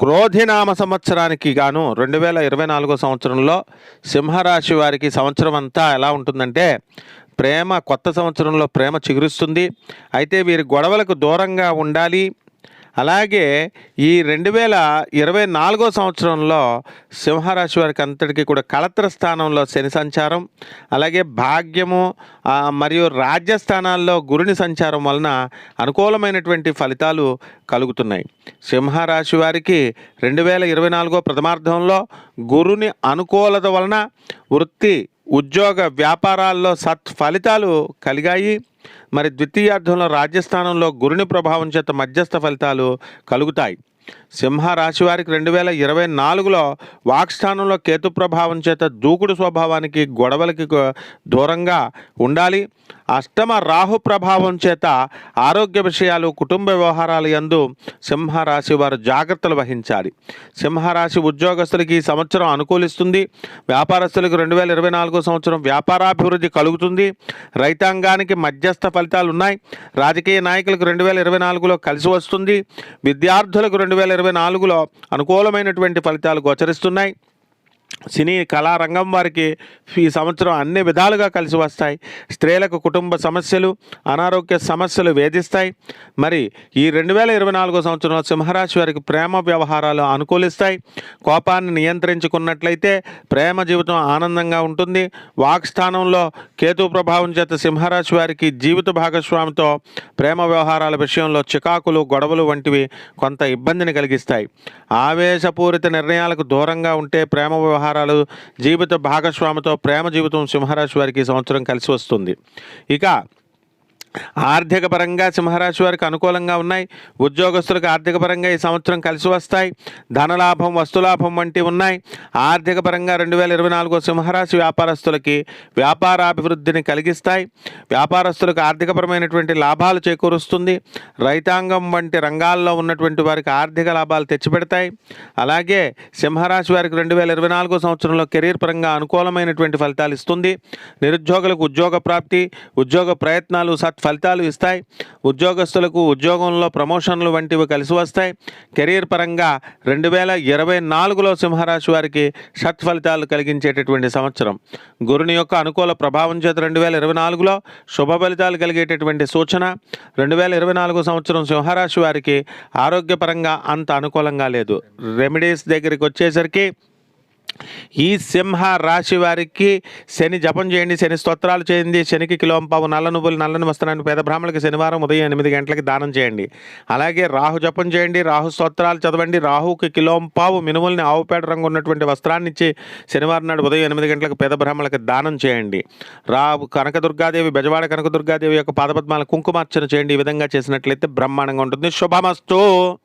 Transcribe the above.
క్రోధినామ సంవత్సరానికి గాను రెండు వేల ఇరవై నాలుగో సంవత్సరంలో సింహరాశి వారికి సంవత్సరం అంతా ఎలా ఉంటుందంటే ప్రేమ కొత్త సంవత్సరంలో ప్రేమ చిగురుస్తుంది. అయితే వీరి గొడవలకు దూరంగా ఉండాలి. అలాగే ఈ రెండు వేల ఇరవై నాలుగో సంవత్సరంలో సింహరాశి వారికి అంతటికీ కూడా కళత్ర స్థానంలో శని సంచారం అలాగే భాగ్యము మరియు రాజ్యస్థానాల్లో గురుని సంచారం వలన అనుకూలమైనటువంటి ఫలితాలు కలుగుతున్నాయి. సింహరాశి వారికి రెండు వేల ఇరవై నాలుగో ప్రథమార్థంలో గురుని అనుకూలత వలన వృత్తి ఉద్యోగ వ్యాపారాల్లో సత్ ఫలితాలు కలిగాయి. మరి ద్వితీయార్థంలో రాజ్యస్థానంలో గురుని ప్రభావం చేత మధ్యస్థ ఫలితాలు కలుగుతాయి. సింహరాశి వారికి రెండు వేల ఇరవై నాలుగులో వాక్స్థానంలో కేతు ప్రభావం చేత దూకుడు స్వభావానికి గొడవలకి దూరంగా ఉండాలి. అష్టమ రాహు ప్రభావం చేత ఆరోగ్య విషయాలు కుటుంబ వ్యవహారాలు యందు సింహరాశి వారు జాగ్రత్తలు వహించాలి. సింహరాశి ఉద్యోగస్తులకి ఈ సంవత్సరం అనుకూలిస్తుంది. వ్యాపారస్తులకు రెండు వేల ఇరవై నాలుగో సంవత్సరం వ్యాపారాభివృద్ధి కలుగుతుంది. రైతాంగానికి మధ్యస్థ ఫలితాలు ఉన్నాయి రాజకీయ నాయకులకు రెండు వేల ఇరవై నాలుగులో కలిసి వస్తుంది. విద్యార్థులకు రెండు వేల ఇరవై నాలుగులో అనుకూలమైనటువంటి ఫలితాలు గోచరిస్తున్నాయి. సినీ కళారంగం వారికి ఈ సంవత్సరం అన్ని విధాలుగా కలిసి వస్తాయి. స్త్రీలకు కుటుంబ సమస్యలు అనారోగ్య సమస్యలు వేధిస్తాయి. మరి ఈ రెండు వేల ఇరవై నాలుగో సంవత్సరంలో సింహరాశి వారికి ప్రేమ వ్యవహారాలు అనుకూలిస్తాయి. కోపాన్ని నియంత్రించుకున్నట్లయితే ప్రేమ జీవితం ఆనందంగా ఉంటుంది. వాక్స్థానంలో కేతు ప్రభావం చేత సింహరాశి వారికి జీవిత భాగస్వామితో ప్రేమ వ్యవహారాల విషయంలో చికాకులు గొడవలు వంటివి కొంత ఇబ్బందిని కలిగిస్తాయి. ఆవేశపూరిత నిర్ణయాలకు దూరంగా ఉంటే ప్రేమ వ్యవహారాలు జీవిత భాగస్వామితో ప్రేమ జీవితం సింహరాశి వారికి సంవత్సరం కలిసి వస్తుంది. ఇక ఆర్థిక పరంగా సింహరాశి వారికి అనుకూలంగా ఉన్నాయి. ఉద్యోగస్తులకు ఆర్థిక పరంగా ఈ సంవత్సరం కలిసి వస్తాయి. ధనలాభం వస్తులాభం వంటివి ఉన్నాయి. ఆర్థిక పరంగా రెండు వేల ఇరవై నాలుగు సింహరాశి వ్యాపారస్తులకి వ్యాపారాభివృద్ధిని కలిగిస్తాయి. వ్యాపారస్తులకు ఆర్థికపరమైనటువంటి లాభాలు చేకూరుస్తుంది. రైతాంగం వంటి రంగాల్లో ఉన్నటువంటి వారికి ఆర్థిక లాభాలు తెచ్చిపెడతాయి. అలాగే సింహరాశి వారికి రెండు వేల ఇరవై నాలుగో సంవత్సరంలో కెరీర్ పరంగా అనుకూలమైనటువంటి ఫలితాలు ఇస్తుంది. నిరుద్యోగులకు ఉద్యోగ ప్రాప్తి ఉద్యోగ ప్రయత్నాలు సత్ ఫలితాలు ఇస్తాయి. ఉద్యోగస్తులకు ఉద్యోగంలో ప్రమోషన్లు వంటివి కలిసి వస్తాయి. కెరీర్ పరంగా రెండు వేల ఇరవై నాలుగులో సింహరాశి వారికి సత్ఫలితాలు కలిగించేటటువంటి సంవత్సరం. గురుని యొక్క అనుకూల ప్రభావం చేత రెండు వేల ఇరవై నాలుగులో శుభ ఫలితాలు కలిగేటటువంటి సూచన. రెండు వేల ఇరవై నాలుగు సంవత్సరం సింహరాశి వారికి ఆరోగ్యపరంగా అంత అనుకూలంగా లేదు. రెమెడీస్ దగ్గరికి వచ్చేసరికి ఈ సింహ రాశి వారికి శని జపం చేయండి శని స్తోత్రాలు చేయండి శనికి కిలోంపావు నల్ల నువ్వులు నల్లని వస్త్రాన్ని పేద బ్రాహ్మణులకి శనివారం ఉదయం ఎనిమిది గంటలకి దానం చేయండి. అలాగే రాహు జపం చేయండి రాహు స్తోత్రాలు చదవండి రాహుకి కిలోంపావు మినుముల్ని ఆవుపేట రంగు ఉన్నటువంటి వస్త్రాన్ని ఇచ్చి శనివారం నాడు ఉదయం ఎనిమిది గంటలకు పేద బ్రాహ్మణులకి దానం చేయండి. రావు కనకదుర్గాదేవి బెజవాడ కనకదుర్గాదేవి యొక్క పాదపద్మాల కుంకుమార్చన చేయండి. ఈ విధంగా చేసినట్లయితే బ్రహ్మాండంగా ఉంటుంది. శుభమస్తు.